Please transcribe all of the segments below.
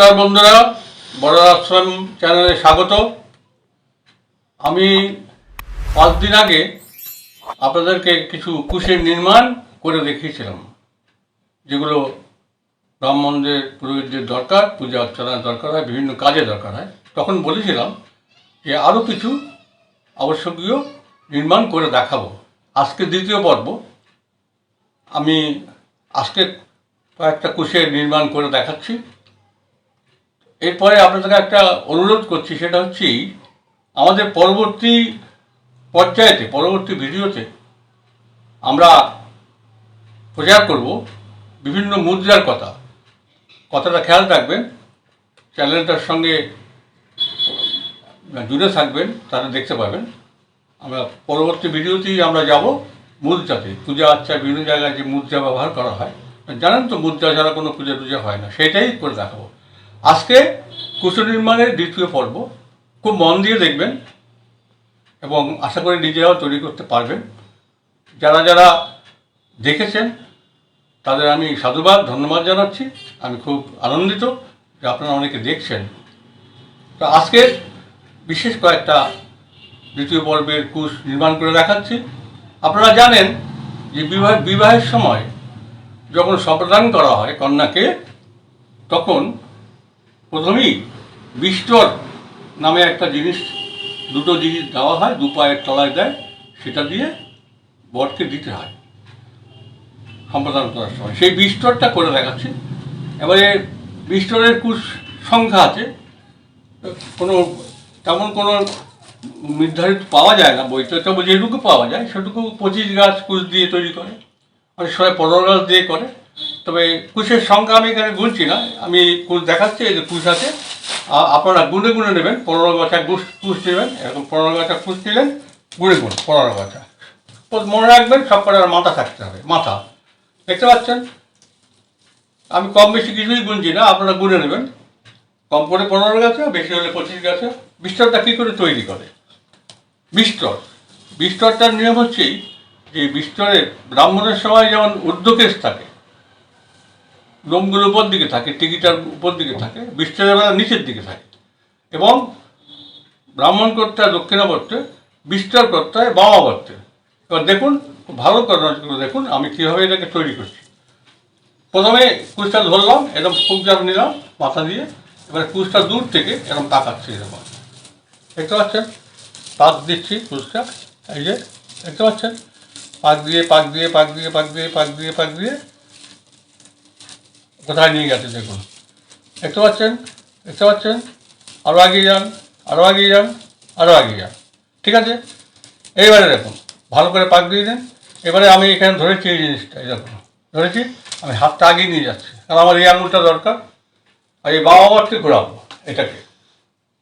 নমস্কার বন্ধুরা বড় আশ্রম চ্যানেলে স্বাগত। আমি পাঁচ দিন আগে আপনাদেরকে কিছু কুশের নির্মাণ করে দেখিয়েছিলাম, যেগুলো রাম মন্দির পুরোহিতদের দরকার, পূজা অর্চনার দরকার হয়, বিভিন্ন কাজে দরকার হয়। তখন বলেছিলাম যে আরও কিছু আবশ্যকীয় নির্মাণ করে দেখাবো। আজকে দ্বিতীয় পর্ব। আমি আজকে কয়েকটা কুশের নির্মাণ করে দেখাচ্ছি। এরপরে আপনাদেরকে একটা অনুরোধ করছি, সেটা হচ্ছে আমাদের পরবর্তী পর্যায়েতে, পরবর্তী ভিডিওতে আমরা প্রচার করব বিভিন্ন মুদ্রার কথা। কথাটা খেয়াল রাখবেন, চ্যানেলটার সঙ্গে জুড়ে থাকবেন তারা দেখতে পাবেন। আমরা পরবর্তী ভিডিওতেই আমরা যাব মুদ্রাতে। পূজা আচ্ছা বিভিন্ন জায়গায় যে মুদ্রা ব্যবহার করা হয়। জানেন তো মুদ্রা ছাড়া কোনো পূজা টুজা হয় না, সেটাই করে দেখাবো। আজকে কুশল নির্মাণের দ্বিতীয় পর্ব। খুব মন দিয়ে দেখবেন এবং আশা করি নিজেরাও তৈরি করতে পারবেন। যারা যারা দেখেছেন, তাদের আমি সাধুবাদ, ধন্যবাদ জানাচ্ছি। আমি খুব আনন্দিত যে আপনারা অনেকে দেখছেন। তো আজকে বিশেষ কয়েকটা দ্বিতীয় পর্বের কুশ নির্মাণ করে দেখাচ্ছি। আপনারা জানেন যে বিবাহ, বিবাহের সময় যখন সম্প্রদান করা হয় কন্যাকে, তখন প্রথমেই বিস্তর নামে একটা জিনিস, দুটো জিনিস দেওয়া হয়, দু পায়ের তলায় দেয়, সেটা দিয়ে বরকে দিতে হয়। সম্প্রদান করার সময়। সেই বিস্তরটা করে দেখাচ্ছি। এবারে বিস্তরের কুশ সংখ্যা আছে। কোনো, তেমন কোনো নির্ধারিত পাওয়া যায় না। বইতে তবে যেটুকু পাওয়া যায়, সেটুকু পঁচিশ গাছ কুশ দিয়ে তৈরি করে। অনেক সময় পনেরো গাছ দিয়ে করে। তবে কুশের সংখ্যা আমি এখানে গুনছি না। আমি কুশ দেখাচ্ছি, এই যে কুশ আছে। আপনারা গুনে গুনে নেবেন। পনেরো গাছা কুশ কুশ নেবেন। এরকম পনেরো গাছা কুশ নিলেন, গুনে গুন, পনেরো গাছা। মনে রাখবেন, সব কটার মাথা থাকতে হবে, মাথা। দেখতে পাচ্ছেন? আমি কম বেশি কিছুই গুনছি না, আপনারা গুনে নেবেন। কম করে পনেরো গাছে, বেশি হলে পঁচিশ গাছে। বিস্তরটা কী করে তৈরি করে? বিস্তর। বিস্তরটার নিয়ম হচ্ছেই যে বিস্তরের ব্রাহ্মণের সময় যেমন ঊর্ধ্বকেশ থাকে লোমগুলো উপর দিকে থাকে, টিকিটার উপর দিকে থাকে বেলা নিচের দিকে থাকে। এবং ব্রাহ্মণ করতে হয় দক্ষিণাবর্তে হয় বামাবর্তে এবার দেখুন ভালো করে নজর দেখুন, আমি কীভাবে এটাকে তৈরি করছি। প্রথমে কুচটা ধরলাম এরকম কুচটা নিলাম, মাথা দিয়ে। এবার কুচটা দূর থেকে এরকম তাকাচ্ছি এরকম। দেখতে পাচ্ছেন? পাক দিচ্ছি কুচটা, এই যে, দেখতে পাচ্ছেন? পাক দিয়ে পাক দিয়ে পাক দিয়ে পাক দিয়ে পাক দিয়ে পাক দিয়ে। কোথায় নিয়ে গেছে দেখুন। দেখতে পাচ্ছেন? দেখতে পাচ্ছেন? আরও এগিয়ে যান আরও এগিয়ে যান আরও এগিয়ে যান। ঠিক আছে? এইবারে দেখুন, ভালো করে পাক দিয়ে দিন। এবারে আমি এখানে ধরেছি এই জিনিসটা, এই দেখুন। ধরেছি, আমি হাতটা আগিয়ে নিয়ে যাচ্ছি। কারণ আমার এই আঙুলটা দরকার। আর এই বাবা ঘোরাবো এটাকে।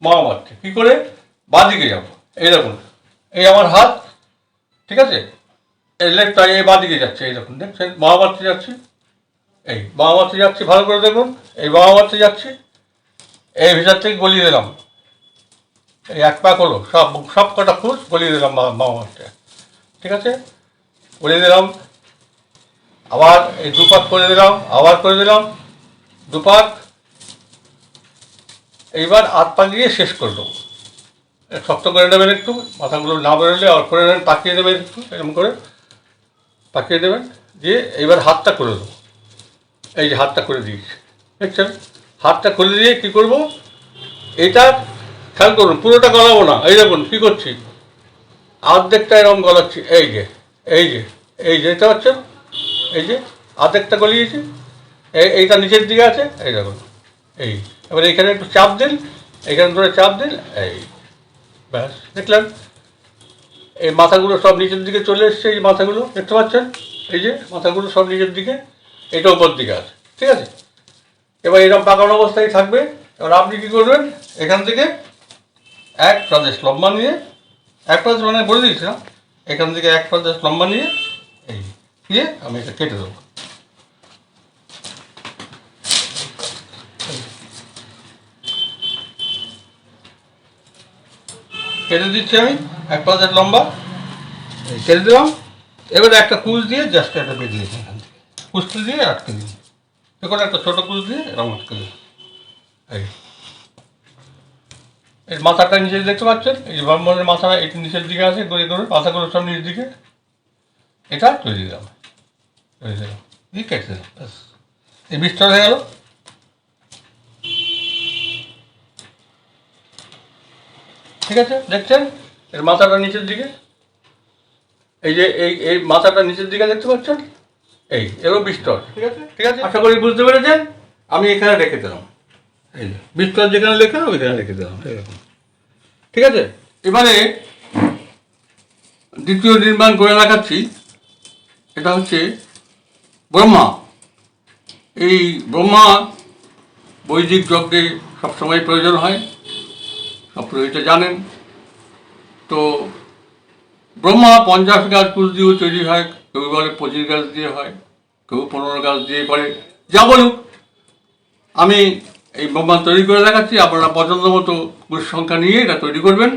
বাবা কী করে? বাঁদিকে যাব। এই দেখুন, এই আমার হাত। ঠিক আছে? এই লেগটা এই বাঁদিকে যাচ্ছে, এই দেখুন, দেখছেন? বাবা মারতে যাচ্ছি। এই বাবা মারতে যাচ্ছি ভালো করে দেখুন, এই বাবা মারতে যাচ্ছি এই ভিতর থেকে গলিয়ে দিলাম। এই এক পাক হলো, সব সব কটা ফুট গলিয়ে দিলাম বাবা বাবা ঠিক আছে? গলিয়ে দিলাম, আবার এই দুপাক করে দিলাম, আবার করে দিলাম, দুপাক। এইবার আট পা দিয়ে শেষ করে দেবো। শক্ত করে নেবেন একটু, মাথাগুলো না বেরোলে আবার করে নেবেন, পাকিয়ে দেবেন একটু, এরকম করে। পাকিয়ে দেবেন, দিয়ে এইবার হাতটা করে দেবো। এই যে হাতটা করে দিয়েছি দেখছেন? হাতটা খুলে দিয়ে কী করব? এটা খেয়াল করুন, পুরোটা গলাবো না। এই দেখুন, কী করছি? আর্ধেকটা এরকম গলাচ্ছি। এই যে এই যে এই যে, দেখতে পাচ্ছেন? এই যে অর্ধেকটা গলিয়েছি। এই এইটা নিচের দিকে আছে। এই দেখুন, এই। এবার এখানে একটু চাপ দিন। এখানে ধরে চাপ দিন। এই, ব্যাস, দেখলেন? এই মাথাগুলো সব নিচের দিকে চলে এসছে, এই মাথাগুলো। দেখতে পাচ্ছেন? এই যে, মাথাগুলো সব নিচের দিকে। এটা উপর দিকে আছে ঠিক আছে? এবার এরকম পাকানো অবস্থায় থাকবে, এবার আপনি কী করবেন? এখান থেকে এক প্রদেশ লম্বা নিয়ে, এক প্রদেশ মানে বলে দিয়েছিলাম এখান থেকে এক প্রদেশ লম্বা নিয়ে, এই দিয়ে আমি এটা কেটে দেবো। কেটে দিচ্ছি আমি, এক পাঁচের লম্বা কেটে দিলাম। এবারে একটা কুচ দিয়ে জাস্ট একটা বেরিয়েছি এখান। কুচটা দিয়ে আটকে দিন এখন একটা ছোটো কুচ দিয়ে এরকম আটকে দিন এই। এর মাথাটা নিচে দেখতে পাচ্ছেন? এই ব্রাহ্মণের মাথাটা একটু নিচের দিকে আছে গড়ে গড়ে মাথাগুলো সব নিচের দিকে। এটা তৈরি দিলাম তৈরি দিলাম দিয়ে কেটে দিলাম, ব্যাস। এই বিষটা হয়ে গেল। ঠিক আছে, দেখছেন? এর মাথাটা নিচের দিকে। এই যে, এই এই মাথাটা নিচের দিকে দেখতে পাচ্ছেন? এই এরও বিস্তর। ঠিক আছে? ঠিক আছে? আশা করি বুঝতে পেরেছেন? আমি এখানে রেখে দিলাম। এই বিস্তর যেখানে লেখা ওইখানে রেখে দিলাম এরকম। ঠিক আছে? এবারে দ্বিতীয় নির্মাণ করে দেখাচ্ছি। এটা হচ্ছে ব্রহ্মা। এই ব্রহ্মা বৈদিক যজ্ঞে সবসময় প্রয়োজন হয়। সব পুরোহিত জানেন। তো ব্রহ্মা পঞ্চাশ গাছ ফুল দিয়েও তৈরি হয়। কেউ বলে পঁচিশ গাছ দিয়ে হয়, কেউ পনেরো গাছ দিয়ে করে। যা বলুক আমি এই ব্রহ্মা তৈরি করে দেখাচ্ছি, আপনারা পছন্দ মতো সংখ্যা নিয়ে এটা তৈরি করবেন।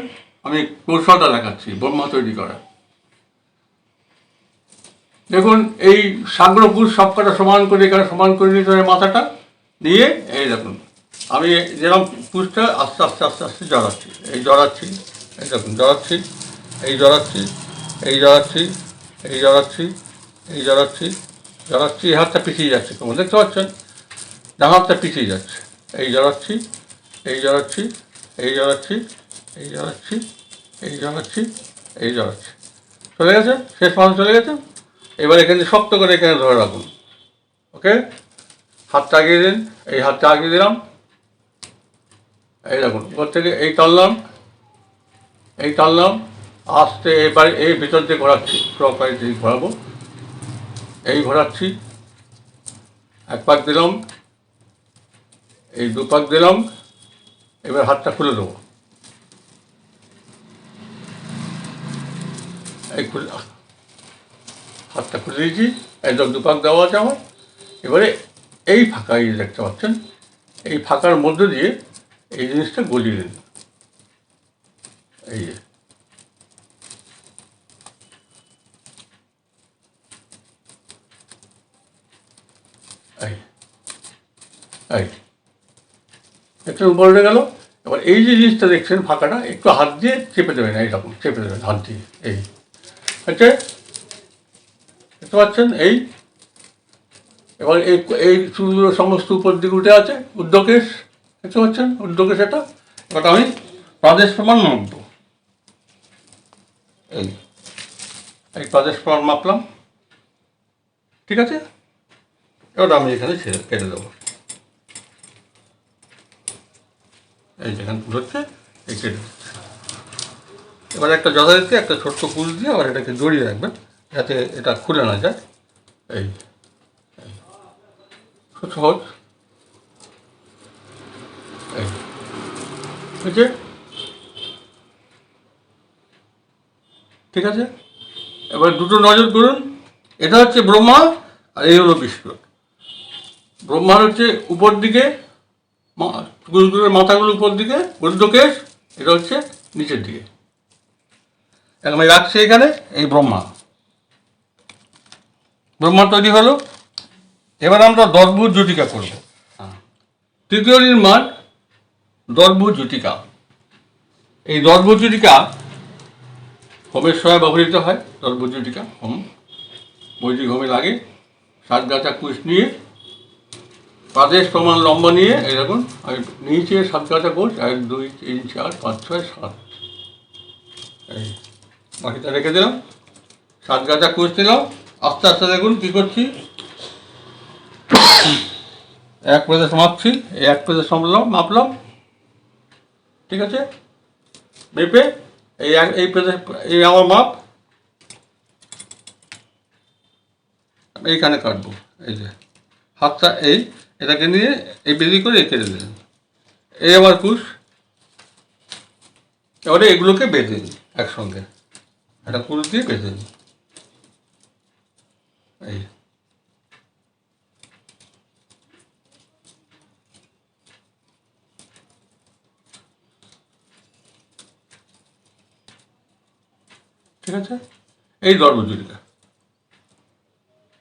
আমি কৌশলটা দেখাচ্ছি ব্রহ্মা তৈরি করা। দেখুন, এই সাগ্র পুষ সবকটা সমান করে, এখানে সমান করে নিতে হবে মাথাটা, নিয়ে, এই দেখুন, আমি যেরকম পুষটা আস্তে আস্তে আস্তে আস্তে জড়াচ্ছি, এই জড়াচ্ছি, এই দেখুন, জড়াচ্ছি, এই জড়াচ্ছি এই জড়াচ্ছি এই জড়াচ্ছি এই জড়াচ্ছি জড়াচ্ছি এই হাতটা পিছিয়ে যাচ্ছে তোমরা দেখতে পাচ্ছেন ডান হাতটা পিছিয়ে যাচ্ছে। এই জড়াচ্ছি এই জড়াচ্ছি এই জড়াচ্ছি এই জড়াচ্ছি এই জড়াচ্ছি এই জড়াচ্ছি চলে গেছে? শেষ মাস চলে গেছে? এবার এখানে শক্ত করে এখানে ধরে রাখুন। ওকে? হাতটা আগিয়ে দিন। এই হাতটা আগিয়ে দিলাম। এই দেখুন, উপর থেকে এই টানলাম। এই টানলাম। আস্তে এবার এই ভিতর দিয়ে ঘোরাচ্ছি। ক্রকারি দিয়ে ঘোরাবো। এই ঘোরাচ্ছি। এক পাক দিলাম। এই দু পাক দিলাম। এবার হাতটা খুলে দেবো। এই খুলে হাতটা খুলে দিয়েছি। একদম দু পাক দেওয়া আছে আমার। এবারে এই ফাঁকা এই দেখতে পাচ্ছেন, এই ফাঁকার মধ্যে দিয়ে এই জিনিসটা গলিয়ে দিন। এই এই একটু উপরে গেল, এবার এই যে জিনিসটা দেখছেন ফাঁকাটা, একটু হাত দিয়ে চেপে দেবেন এইরকম চেপে দেবেন, হাত দিয়ে, এই। আচ্ছা দেখতে পাচ্ছেন, এই। এবার এই এই চুলগুলো সমস্ত উপর দিকে উঠে আছে, উদ্যোগেশ, দেখতে পাচ্ছেন, উদ্যোগেশ এটা। এবার আমি প্রাদেশ প্রমাণ মাপবো। এই এই প্রাদেশ প্রমাণ মাপলাম। ঠিক আছে? এবার আমি এখানে ছেড়ে কেটে দেবো। এই যেখানে হচ্ছে, এই কেটে এবার একটা যথারীতি একটা ছোট্ট কুল দিয়ে আবার এটাকে জড়িয়ে রাখবেন, যাতে এটা খুলে না যায়। এই এই। খুব সহজ। এই ঠিক আছে ঠিক আছে? এবার দুটো নজর করুন, এটা হচ্ছে ব্রহ্মা আর এই হলো বিষ্ণু। ব্রহ্মার হচ্ছে উপর দিকে গুরুগুলোর মাথাগুলো উপর দিকে ঊর্ধ্বকেশ এটা হচ্ছে নিচের দিকে। এখন আমি রাখছি এখানে এই ব্রহ্মা। ব্রহ্মা তৈরি হলো। এবার আমরা দর্ভুজ জুটিকা করব। তৃতীয় নির্মাণ দর্ভুজ জুটিকা এই দর্ভুজ জুটিকা হোমের সময় ব্যবহৃত হয় দর্ভুজ জুটিকা হোম। বৈদিক হোমে লাগে সাত গাছা কুশ নিয়ে প্রাদেশ প্রমাণ লম্বা নিয়ে দেখুন, আমি নিচে সাত গাছা কোষ এক, দুই, তিন, চার, পাঁচ, ছয়, সাত। এই, বাকিটা রেখে দিলাম। সাত গাছা কোষ দিলাম আস্তে আস্তে দেখুন কী করছি। এক প্রদেশ মাপছি এই এক প্রদেশ মাপলাম মাপলাম। ঠিক আছে? মেপে এই এক, এই প্রদেশ এই আমার মাপ। এইখানে কাটবো, এই যে। হাতটা এই এটাকে নিয়ে এই বেরি করে কেটে দিলেন এই আমার কুশ এবারে এগুলোকে বেঁধে দিন একসঙ্গে। একটা কুশ দিয়ে বেঁধে দিন এই। ঠিক আছে? এই দরবজুরিকা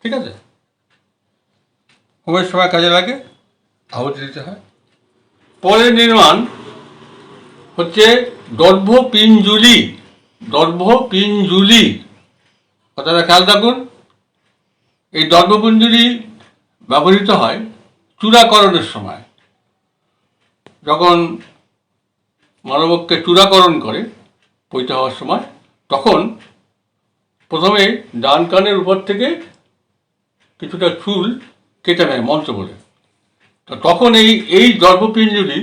ঠিক আছে হোমের সময় কাজে লাগে? আহুতি দিতে হয়। পরে নির্মাণ হচ্ছে দর্ভ পিঞ্জুলি দর্ভ পিঞ্জুলি কথাটা খেয়াল রাখুন, এই দর্ভপিঞ্জুলি ব্যবহৃত হয় চূড়াকরণের সময়। যখন মানবককে চূড়াকরণ করে পৈতে হওয়ার সময়, তখন প্রথমে ডান কানের উপর থেকে কিছুটা চুল কেটে নেয় মন্ত্র বলে তো তখন এই এই দর্ভপিঞ্জুলি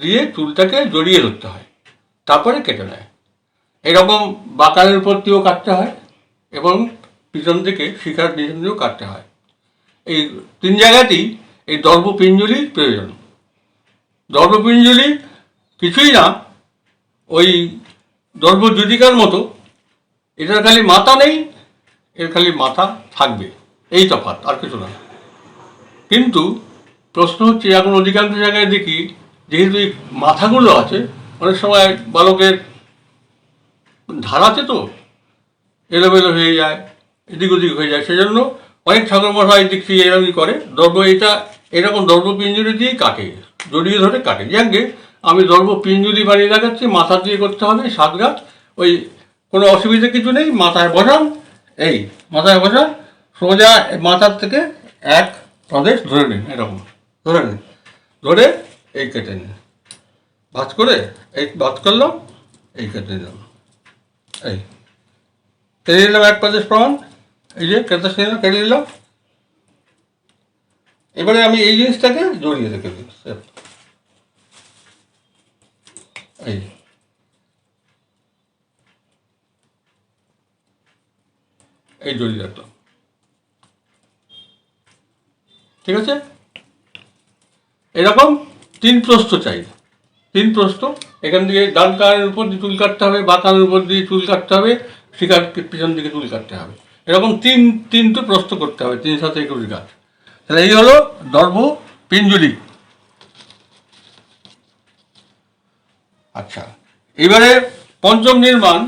দিয়ে চুলটাকে জড়িয়ে ধরতে হয়, তারপরে কেটে নেয়। এরকম বাকানের উপর দিয়েও কাটতে হয় এবং পিছন থেকে শিখার পিছন দিয়েও কাটতে হয়। এই তিন জায়গাতেই এই দর্ভপিঞ্জুলির প্রয়োজন। দর্ভপিঞ্জুলি কিছুই না, ওই দর্ভজুদিকার মতো, এটার খালি মাথা নেই, এর খালি মাথা থাকবে, এই তফাৎ, আর কিছু না। কিন্তু প্রশ্ন হচ্ছে, এখন অধিকাংশ জায়গায় দেখি যেহেতু এই মাথাগুলো আছে, অনেক সময় বালকের ধারাতে তো, এলোমেলো হয়ে যায়, এদিক ওদিক হয়ে যায়, সেজন্য অনেক ঠাকুর মশাই দেখছি এরকমই করে। দর্ব এটা, এরকম দর্ব পিঞ্জুরি দিয়েই কাটে, জড়িয়ে ধরে কাটে। যাকে আমি দর্ব পিঞ্জুরি বানিয়ে দেখাচ্ছি, মাথা দিয়ে করতে হবে, সাত গাছ, ওই কোনো অসুবিধা কিছু নেই, মাথায় বসান, এই, মাথায় বসা সোজা মাথার থেকে এক প্রদেশ ধরে নিন এরকম। ধরে নিন ধরে এই কেটে নিন ভাজ করে এই ভাজ করলাম, এই কেটে নিলাম। এই। কেটে নিলাম এক প্রদেশ প্রমাণ এই যে কেটে নিলাম কেটে নিলাম। এবারে আমি এই জিনিসটাকে জড়িয়ে রেখে দিই। এই। এই জড়িয়ে রাখলাম। ঠিক আছে? এরকম তিন প্রস্থ চাই। তিন প্রস্থ। এখান থেকে ডান কানের উপর দিয়ে চুল কাটতে হবে, বা কানের উপর দিয়ে চুল কাটতে হবে শিকার পিছন দিকে চুল কাটতে হবে। এরকম তিন, তিনটে প্রস্থ করতে হবে, তিন সাথে একুশ গাছ। তাহলে এই হলো দর্ভ পিঞ্জুলি। আচ্ছা এবারে পঞ্চম নির্মাণ।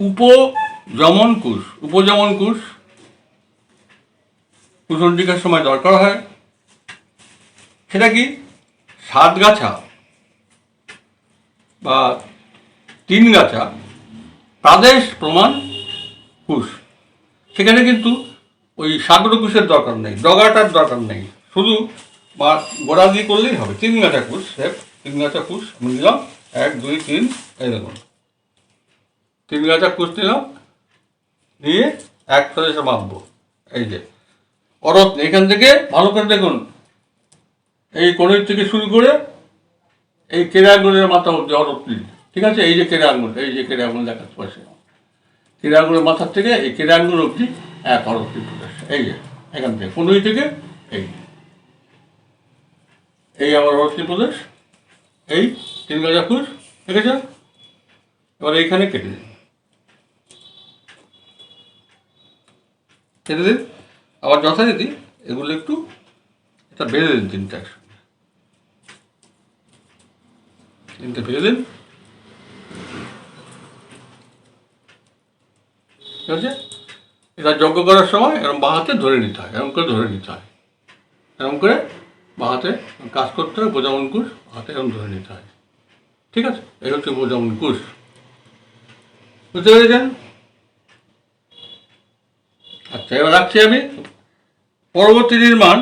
উপজমন কুশ উপজমন কুশ কুশন্ডিকার সময় দরকার হয়। সেটা কি? সাত গাছা বা তিন গাছা প্রাদেশ প্রমাণ কুশ সেখানে কিন্তু ওই সাগর কুশের দরকার নেই, ডগাটার দরকার নেই। শুধু বা গোড়া দিয়ে করলেই হবে। তিন গাছা কুশ স্যার তিন গাছা কুশ আমি নিলাম। এক, দুই, তিন, এই দেখুন। তিন গাছা কুশ নিলাম, নিয়ে এক প্রদেশে মাপবো এই যে অরত এখান থেকে ভালো করে দেখুন। এই কোণের থেকে শুরু করে এই কেরে আঙুলের মাথা অব্দি অরত ঠিক আছে? এই যে কেরে আঙুল এই যে কেরে আঙুল দেখাচ্ছে পাশে। কেরে আঙুলের মাথার থেকে এই কেরে আঙুল অব্দি এক প্রদেশ এই যে, এখান থেকে পনেরোই থেকে এই। এই আমার অরত্রি প্রদেশ এই তিন গাজা ফুস ঠিক আছে? এবার এইখানে কেটে দিন। কেটে দিন। আবার যথারীতি এগুলো একটু এটা বেঁধে দিন তিনটা তিনটে বেঁধে দিন। ঠিক আছে? এটা যজ্ঞ করার সময় এরকম বাঁ হাতে ধরে নিতে হয় এরকম করে ধরে নিতে হয়। এরকম করে বাঁ হাতে কাজ করতে হয় বোঝামন কুশ হাতে এরকম ধরে নিতে হয়। ঠিক আছে? এই হচ্ছে বোঝামন কুশ। বুঝতে পেরেছেন? আচ্ছা এবার রাখছি আমি। পরবর্তী নির্মাণ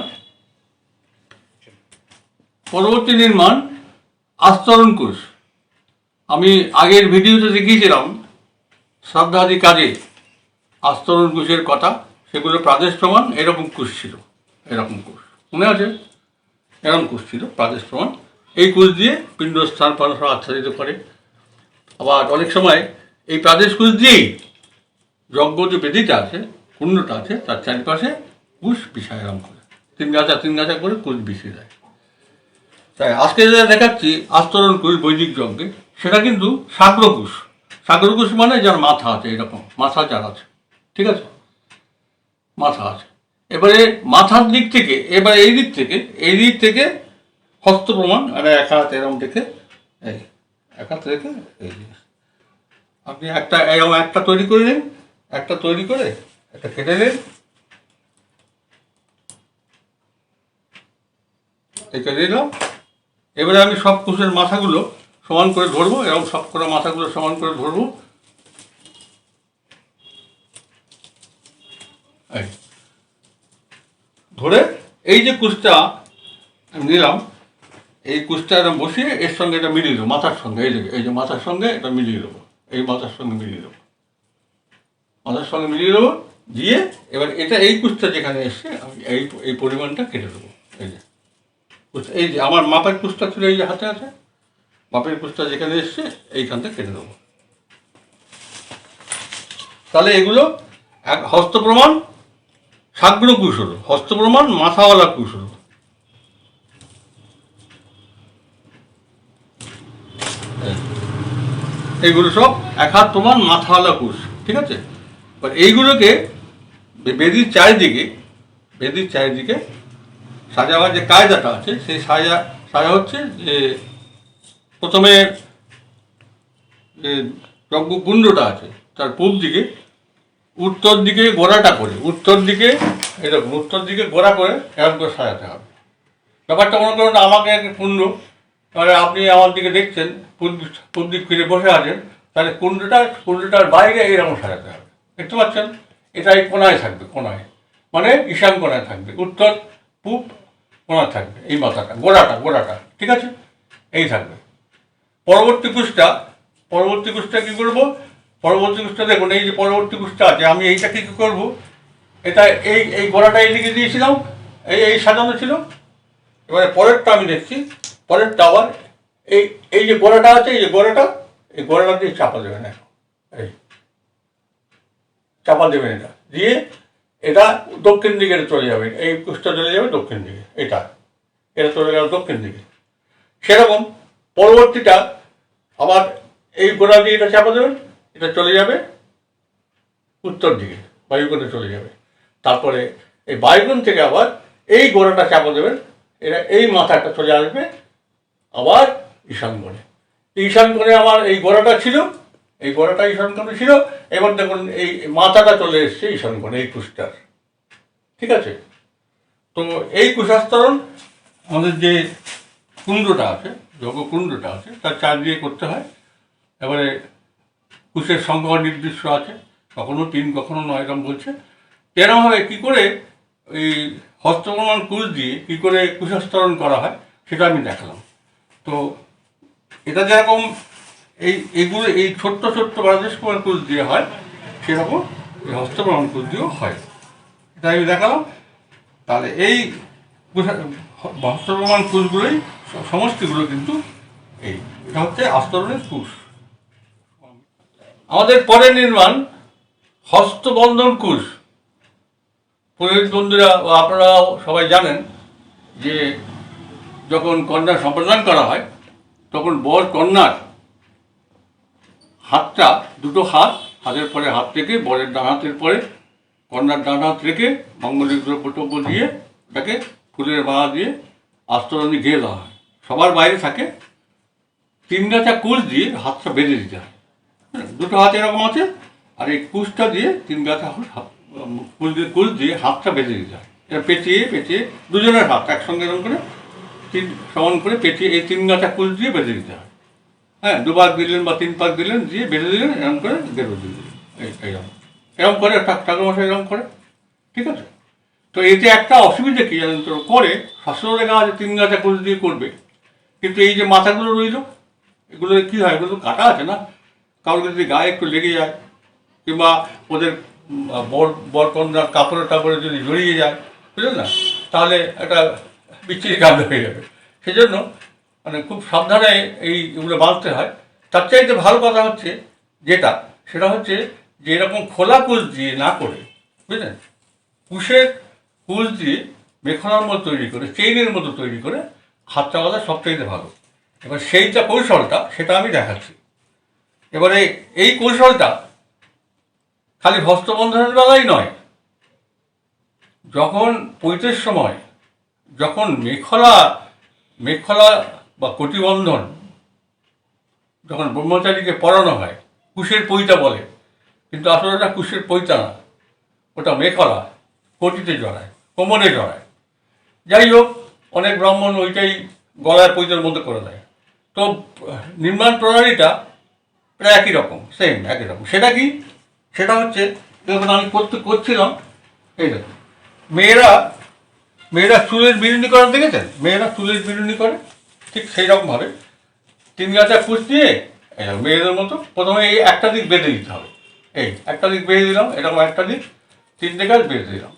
পরবর্তী নির্মাণ আস্তরণ কুশ আমি আগের ভিডিওতে দেখিয়েছিলাম, শ্রদ্ধাদি কাজে আস্তরণ কুশের কথা, সেগুলো প্রাদেশ প্রমাণ, এরকম কুশ ছিল, এরকম কুশ মনে আছে? এরকম কুশ ছিল, প্রাদেশ প্রমাণ। এই কুশ দিয়ে পিণ্ডস্থান মানুষ আচ্ছাদিত করে। আবার অনেক সময় এই প্রাদেশ কুশ দিয়েই যজ্ঞ যে বেদিটা আছে কুণ্ডটা আছে, তার চারিপাশে কুশ বিছায় এরকম করে। তিন গাছা তিন গাছা করে কুশ বিছিয়ে দেয়। তাই আজকে যেটা দেখাচ্ছি, আস্তরণ কুশ বৈদিক যজ্ঞে, সেটা কিন্তু সাগ্রকুশ সাগ্রকুশ মানে যার মাথা আছে, এরকম। মাথা যার আছে। ঠিক আছে? মাথা আছে। এবারে মাথার দিক থেকে, এবার এই দিক থেকে, এই দিক থেকে হস্ত প্রমাণ মানে এক হাত এরকম থেকে এই, এক হাত রেখে, এই আপনি একটা এরকম একটা তৈরি করে নিন, একটা তৈরি করে, একটা কেটে নিন এটা দিলাম এবারে আমি সব কুশের মাথাগুলো সমান করে ধরবো এবং সব কটা মাথাগুলো সমান করে ধরবো। ধরে এই যে কুচটা আমি নিলাম, এই কুচটা এটা বসিয়ে এর সঙ্গে এটা মিলিয়ে দেবো, মাথার সঙ্গে, এই যে এই যে মাথার সঙ্গে এটা মিলিয়ে দেবো, এই মাথার সঙ্গে মিলিয়ে দেবো। মাথার সঙ্গে মিলিয়ে দেবো, দিয়ে এবার এটা এই কুচটা যেখানে এসছে, আমি এই এই পরিমাণটা কেটে দেবো, এই যে। এই যে আমার মাপের কুচটা ছিল এই যে হাতে আছে মাপের কুচটা যেখানে এসছে এইখানটা কেটে দেবো তাহলে এগুলো এক হস্ত প্রমাণ সাগ্র কুশ হলো হস্ত প্রমাণ, মাথাওয়ালা কুশ হলো এই। এইগুলো সব এক হাত প্রমাণ, মাথাওয়ালা কুশ, ঠিক আছে? এইগুলোকে বেদির চারিদিকে বেদির চারিদিকে সাজাবার যে কায়দাটা আছে, সেই সাজা সাজা হচ্ছে যে প্রথমে যজ্ঞকুণ্ডটা আছে, তার পূব দিকে, উত্তর দিকে গোড়াটা করে, উত্তর দিকে এরকম উত্তর দিকে গোড়া করে এরকম করে সাজাতে হবে। ব্যাপারটা মনে করুন, আমাকে একটা কুণ্ড এবারে আপনি আমার দিকে দেখছেন, পূব দিক- দিক ফিরে বসে আছেন, তাহলে কুণ্ডটা, কুণ্ডটার বাইরে এরকম সাজাতে হবে। দেখতে পাচ্ছেন? এটা এই কোনায় থাকবে, কোনায়। মানে ঈশান কোনায় থাকবে। উত্তর, পূব কোনায় থাকবে, এই মাথাটা, গোড়াটা গোড়াটা, ঠিক আছে? এই থাকবে। পরবর্তী কুচটা পরবর্তী কুচটা কী করব? পরবর্তী কুচটা দেখুন, এই যে পরবর্তী কুচটা আছে, আমি এইটাকে কী করব? এটা এই এই গোড়াটা এইদিকে দিয়েছিলাম, এই এই সাজানো ছিল। এবারে পরেরটা আমি দেখছি, পরেরটা আবার এই এই যে গোড়াটা আছে, এই যে গোড়াটা, এই গোড়াটা দিয়ে চাপা দেবেন এখন, এই। চাপা দেবেন এটা। দিয়ে এটা দক্ষিণ দিকে চলে যাবে, এই কুচটা চলে যাবে দক্ষিণ দিকে, এটা। এটা চলে গেল দক্ষিণ দিকে। সেরকম পরবর্তীটা আবার এই গোড়া দিয়ে এটা চাপা দেবেন এটা চলে যাবে উত্তর দিকে, বায়ুকোণে চলে যাবে। তারপরে এই বায়ুকোণ থেকে আবার এই গোড়াটা চাপা দেবেন এটা এই মাথাটা চলে আসবে আবার ঈশান কোণে। আমার এই গোড়াটা ছিল এই গোড়াটা ঈশান ছিল, এবার দেখুন এই মাথাটা চলে এসছে ঈশান কোণে, এই কুশটার। ঠিক আছে? তো এই কুশাস্তরণ আমাদের যে কুণ্ডটা আছে যোগ কুণ্ডটা আছে, তার চার দিয়ে করতে হয়। এবারে কুশের সংখ্যা নির্দিষ্ট আছে, কখনো তিন, কখনো নয়, এরকম বলছে। এরমভাবে কী করে এই হস্তপ্রমাণ কুশ দিয়ে কী করে কুশাস্তরণ করা হয়, সেটা আমি দেখালাম। তো এটা যেরকম এই, এগুলো, এই ছোট্ট ছোট্ট বাংলাদেশ কুমার কুশ দিয়ে হয়, সেরকম এই হস্তপ্রমাণ কুশ দিয়েও হয়। এটা আমি দেখালাম। তাহলে এই হস্তপ্রমাণ কুশগুলোই স- সমষ্টিগুলো কিন্তু এই। এটা হচ্ছে আস্তরণের কুশ আমাদের পরে নির্মাণ হস্তবন্ধন কুশ পুরোহিত বন্ধুরা আপনারাও সবাই জানেন যে যখন কন্যা সম্প্রদান করা হয়, তখন বর কন্যার হাতটা, দুটো হাত, হাতের পরে হাত থেকে বরের ডান হাতের পরে, কন্যার ডান হাত রেখে মঙ্গলিক দ্রব্য টব্য দিয়ে ওটাকে ফুলের মালা দিয়ে আস্তরণে ঘিরে দেওয়া হয়। সবার বাইরে থাকে। তিন গাছা কুশ দিয়ে হাতটা বেঁধে দিতে হয়। দুটো হাত এরকম আছে, আর এই কুশটা দিয়ে তিন গাছা কুশ দিয়ে কুশ দিয়ে হাতটা বেঁধে দিতে হয়। এটা পেঁচিয়ে পেঁচিয়ে দুজনের হাত একসঙ্গে এরকম করে, তিন সমান করে পেঁচিয়ে এই তিন গাছা কুশ দিয়ে বেঁধে দিতে হয়। হ্যাঁ দুবার দিলেন বা তিন পাক দিলেন দিয়ে বেঁধে দিলেন এরকম করে বেঁধে দিলেন। এই এইরকম এরকম করে ঠাক ঠাকুর মশাই এরকম করে, ঠিক আছে? তো এতে একটা অসুবিধা কি জানেন তো? করে লেখা আছে, তিন গাছা কুশ দিয়ে করবে। কিন্তু এই যে মাথাগুলো রইল এগুলো কী হয়? এগুলো তো কাটা আছে না? কারোর যদি গায়ে একটু লেগে যায়, কিংবা ওদের বর বরকন্যার কাপড়ে টাপড়ে যদি জড়িয়ে যায়, বুঝলেন না? তাহলে একটা বিচ্ছিরি কাণ্ড হয়ে যাবে। সেজন্য মানে খুব সাবধানে এই এগুলো বাঁধতে হয়। তার চাইতে ভালো কথা হচ্ছে যেটা, সেটা হচ্ছে যে এরকম খোলা কুচ দিয়ে না করে, বুঝলেন? কুশের কুচ দিয়ে মেখলার মতো তৈরি করে, চেইনের মতো তৈরি করে হাতটা বাঁধা সবচাইতে ভালো। এবার সেইটা কৌশলটা, সেটা আমি দেখাচ্ছি। এবারে এই কৌশলটা খালি হস্তবন্ধনের বেলায় নয়। যখন পৈতের সময়, যখন মেখলা মেখলা বা কটিবন্ধন, যখন ব্রহ্মচারীকে পড়ানো হয়, কুশের পৈতা বলে, কিন্তু আসলে ওটা কুশের পৈতা না। ওটা মেখলা, কটিতে জড়ায়, কোমরে জড়ায়। যাই হোক, অনেক ব্রাহ্মণ ওইটাই গলায় পৈতের মধ্যে করে দেয়। তো, নির্মাণ প্রণালীটা প্রায় একই রকম সেম একই রকম। সেটা কি? সেটা হচ্ছে যখন আমি করতে করছিলাম, এই দেখুন, মেয়েরা মেয়েরা চুলের বিরুনি করা দেখেছেন? মেয়েরা চুলের বিরুনি করে ঠিক সেই রকমভাবে তিন গাছা নিয়ে এই দেখো, মেয়েদের মতো প্রথমে এই একটা দিক বেঁধে দিতে হবে। এই একটা দিক বেঁধে দিলাম এরকম একটা দিক তিনটে গাছ বেঁধে দিলাম।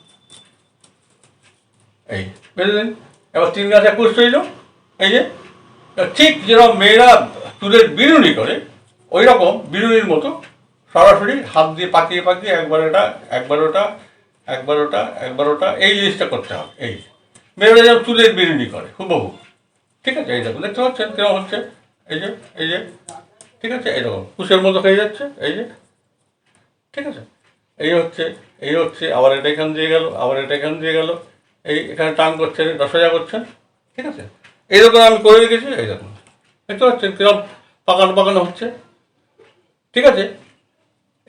এই বেঁধে দিন এবার তিন গাছা কুচ তৈল এই যে ঠিক যেরকম মেয়েরা চুলের বিরুনি করে ওই রকম বিরুনির মতো সরাসরি হাত দিয়ে পাকিয়ে পাকিয়ে একবার এটা একবার ওটা একবার ওটা একবার ওটা এই জিনিসটা করতে হবে। এই মেয়েরা যেমন চুলের বিরুনি করে হুবহু। ঠিক আছে, এই দেখুন, দেখতে পাচ্ছেন কীরকম হচ্ছে? এই যে এই যে, ঠিক আছে এইরকম কুশের মতো হয়ে যাচ্ছে, এই যে, ঠিক আছে। এই হচ্ছে এই হচ্ছে, আবার এটা এখান দিয়ে গেল, আবার এটা এখান দিয়ে গেল, এই এখানে টান করছেন দশজা করছেন, ঠিক আছে। এইরকম আমি করে রেখেছি, এই দেখুন, দেখতে পাচ্ছেন কীরকম পাকানো পাকানো হচ্ছে, ঠিক আছে।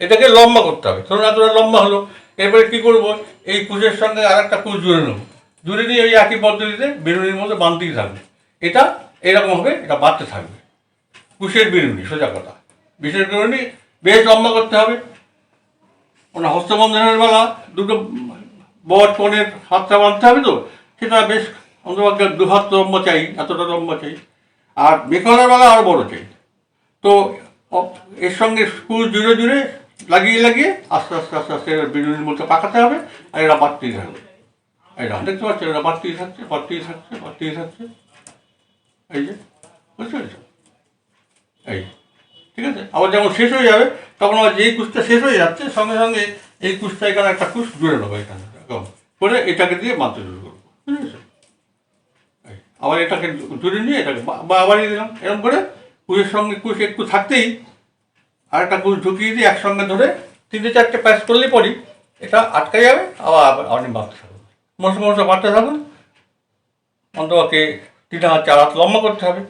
এটাকে লম্বা করতে হবে, ধরুন এতটা লম্বা হলো, এরপরে কী করব, এই কুচের সঙ্গে আর একটা কুচ জুড়ে নেব। জুড়ে নিয়ে ওই একই পদ্ধতিতে বিরুনির মধ্যে বাঁধতেই থাকবে এটা এরকম হবে, এটা বাড়তে থাকবে। কুশের বিরুনি, সোজা কথা। বিশেষ বিরুনি বেশ লম্বা করতে হবে। ওনার হস্তবন্ধনের বেলা দুটো বট কনের হাতটা বাঁধতে হবে তো, সেটা বেশ অন্তপক্ষে দু হাত চাই, এতটা লম্বা চাই। আর মেঘলার বেলা আরও বড় চাই। তো এর সঙ্গে স্কুল জুড়ে জুড়ে লাগিয়ে লাগিয়ে আস্তে আস্তে আস্তে আস্তে বিরুনির মধ্যে পাকাতে হবে আর এরা বাড়তেই থাকবে। এরা দেখতে পাচ্ছেন? এরা বাড়তেই থাকছে বাড়তেই থাকছে বাড়তেই থাকছে। এই যে, বুঝতে পেরেছ? এই ঠিক আছে? আবার যখন শেষ হয়ে যাবে, তখন আবার যেই কুচটা শেষ হয়ে যাচ্ছে, সঙ্গে সঙ্গে এই কুচটা এখানে একটা কুচ জুড়ে নেব এখানে করে এটাকে দিয়ে বাঁধতে শুরু করব বুঝেছ আবার এটাকে জুড়ে নিয়ে এটাকে বা- বা দিলাম, এরকম করে কুচের সঙ্গে কুচ একটু থাকতেই আর একটা কুচ ঢুকিয়ে দিয়ে একসঙ্গে ধরে তিনটে চারটে প্যাচ করলে পরই এটা আটকে যাবে, আবার আপনি বাঁধতে থাকুন মশলা মশলা বাড়তে থাকুন। অন্তপক্ষে তিন হাত চার হাত লম্বা করতে হবে।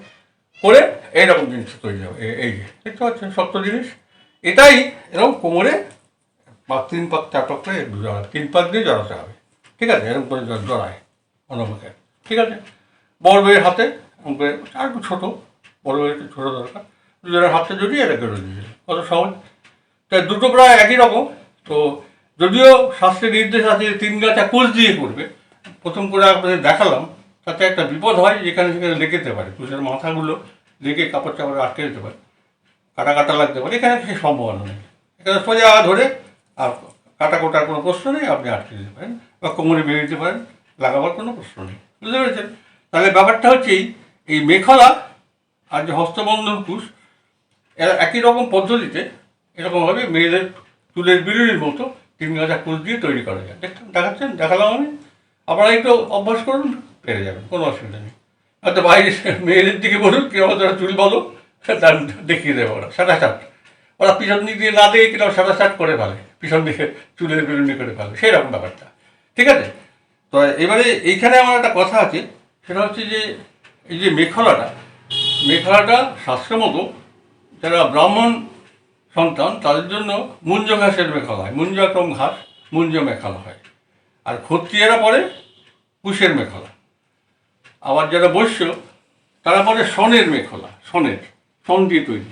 করে এইরকম জিনিস তৈরি হবে। এই যে, দেখতে পাচ্ছেন শক্ত জিনিস। এটাই এরকম কোমরে বা তিন পাক চার পাক করে জড়া তিন পাক দিয়ে জড়াতে হবে। ঠিক আছে? এরকম করে জড়ায় অন্যমুখে ঠিক আছে? বড় বইয়ের হাতে এরকম করে, আর একটু ছোটো। বড় বইয়ের একটু ছোটো দরকার। দুজনের হাতে জড়িয়ে এটাকে রয়ে দিয়েছে কত সহজ? তাই দুটো প্রায় একই রকম। তো যদিও শাস্ত্রের নির্দেশ আছে তিন গাছা কোষ দিয়ে করবে। প্রথম করে আপনাদের দেখালাম। তাতে একটা বিপদ হয় যেখানে সেখানে লেগে যেতে পারে। কুশের মাথাগুলো লেগে কাপড় চাপড়ে আটকে যেতে পারে কাটা কাটা লাগতে পারে, এখানে সেই সম্ভাবনা নেই। এখানে সোজা ধরে আর কাটা কোটার কোনো প্রশ্ন নেই, আপনি আটকে দিতে পারেন বা কোমরে বেরিয়ে দিতে পারেন, লাগাবার কোনো প্রশ্ন নেই। বুঝতে পেরেছেন? তাহলে ব্যাপারটা হচ্ছে এই মেখলা আর যে হস্তবন্ধন কুশ এরা একই রকম পদ্ধতিতে এরকমভাবে মেয়েদের চুলের বিরুলির মতো তিন গাছা কুচ দিয়ে তৈরি করা যায়। দেখাচ্ছেন? দেখালাম আমি। আপনারা একটু অভ্যাস করুন। পেরে যাবেন কোনো অসুবিধা নেই। হয়তো বাইরে মেয়েদের দিকে বলুন কেউ তারা চুল বলো তার দেখিয়ে দেবে ওরা, সাদা শার্ট। ওরা পিছন দিক দিয়ে না দেখে কিনা সাদা শার্ট করে ফেলে, পিছন দিকে চুলের বিরুনি করে ফেলে সেই রকম ব্যাপারটা। ঠিক আছে? তো এবারে এইখানে আমার একটা কথা আছে, সেটা হচ্ছে যে, এই যে মেখলাটা মেখলাটা শাস্ত্র মতো যারা ব্রাহ্মণ সন্তান, তাদের জন্য মুঞ্জ ঘাসের মেখলা হয় মুঞ্জ একরকম ঘাস, মুঞ্জ মেখলা হয়। আর ক্ষত্রিয়েরা পরে কুশের মেখলা। আবার যারা বৈশ্য তারা পরে সনের মেখলা সনের সন দিয়ে তৈরি।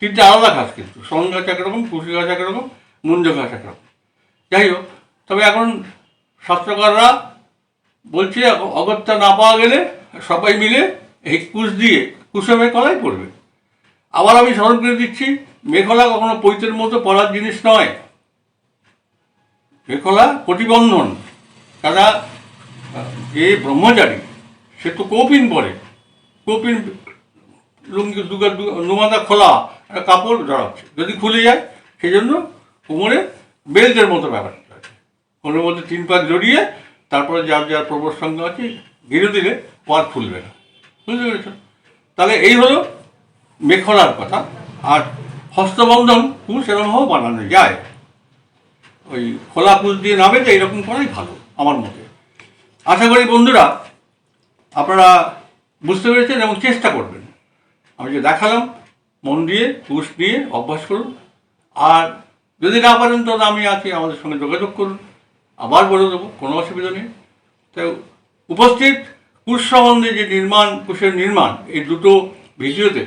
তিনটে আলাদা ঘাস কিন্তু, সন গাছ একরকম কুশি গাছ একরকম, মুঞ্জ গাছ একরকম। যাই হোক, তবে এখন শাস্ত্রকাররা বলছে অগ- অগত্যা না পাওয়া গেলে সবাই মিলে এই কুশ দিয়ে, কুশে মেখলাই পড়বে। আবার আমি স্মরণ করে দিচ্ছি মেখলা কখনো পৈতের মতো পড়ার জিনিস নয়। মেখলা প্রতিবন্ধন তারা যে ব্রহ্মচারী সে তো কৌপিন পরে। কৌপিন লুঙ্গি দুগা নুমাদা খোলা, একটা কাপড় জড়াচ্ছে যদি খুলে যায়, সেই জন্য কোমরে বেল্টের মতো ব্যাপারটা আছে কোমরের মধ্যে তিন পাক জড়িয়ে তারপরে যার যার প্রবর সঙ্গে আছে ঘিরে দিলে আর খুলবে না। বুঝতে পেরেছ? তাহলে এই হলো মেখলার কথা। আর হস্তবন্ধন কুশ এরকমভাবে বানানো যায়। ওই খোলা কুশ দিয়ে নামে যে এইরকম করাই ভালো, আমার মতে। আশা করি বন্ধুরা আপনারা বুঝতে পেরেছেন এবং চেষ্টা করবেন। আমি যে দেখালাম, মন দিয়ে কুশ দিয়ে অভ্যাস করুন। আর যদি না পারেন, তো আমি আছি, আমাদের সঙ্গে যোগাযোগ করুন। আবার বলে দেবো, কোনো অসুবিধা নেই। তো উপস্থিত কুশ সম্বন্ধে যে নির্মাণ, কুশের নির্মাণ, এই দুটো ভিডিওতে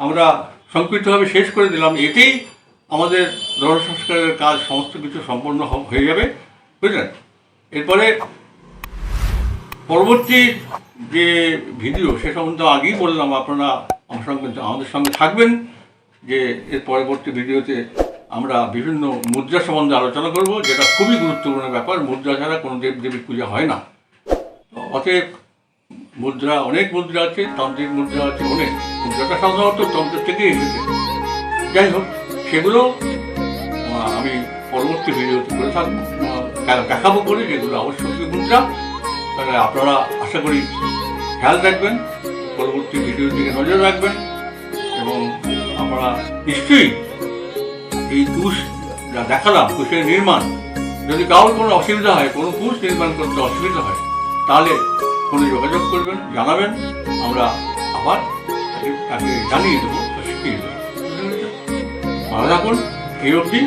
আমরা সংক্ষিপ্তভাবে শেষ করে দিলাম। এতেই আমাদের গ্রহ সংস্কারের কাজ সমস্ত কিছু সম্পন্ন হয়ে যাবে। বুঝলেন? এরপরে পরবর্তী যে ভিডিও, সে সম্বন্ধে আগেই বললাম আপনারা আমার সঙ্গে, আমাদের সঙ্গে থাকবেন, যে এর পরবর্তী ভিডিওতে আমরা বিভিন্ন মুদ্রা সম্বন্ধে আলোচনা করব, যেটা খুবই গুরুত্বপূর্ণ ব্যাপার, মুদ্রা ছাড়া কোনো দেব দেবীর পূজা হয় না। অতএব মুদ্রা, অনেক মুদ্রা আছে, তান্ত্রিক মুদ্রা আছে, অনেক। মুদ্রাটা সাধারণত তন্ত্রের থেকেই এসেছে। যাই হোক, সেগুলো আমি পরবর্তী ভিডিওতে করে থাকব দেখাবো করে, যেগুলো আবশ্যকীয় মুদ্রা। আপনারা আশা করি খেয়াল রাখবেন, পরবর্তী ভিডিওর দিকে নজর রাখবেন এবং আপনারা নিশ্চয়ই এই কুশ যা দেখালাম কুশের নির্মাণ, যদি কারোর কোনো অসুবিধা হয়, কোনো কুশ নির্মাণ করতে অসুবিধা হয়, তাহলে ফোনে যোগাযোগ করবেন, জানাবেন, আমরা আবার তাকে জানিয়ে দেবো শিখিয়ে দেবো। ভালো থাকুন, এই অবধি।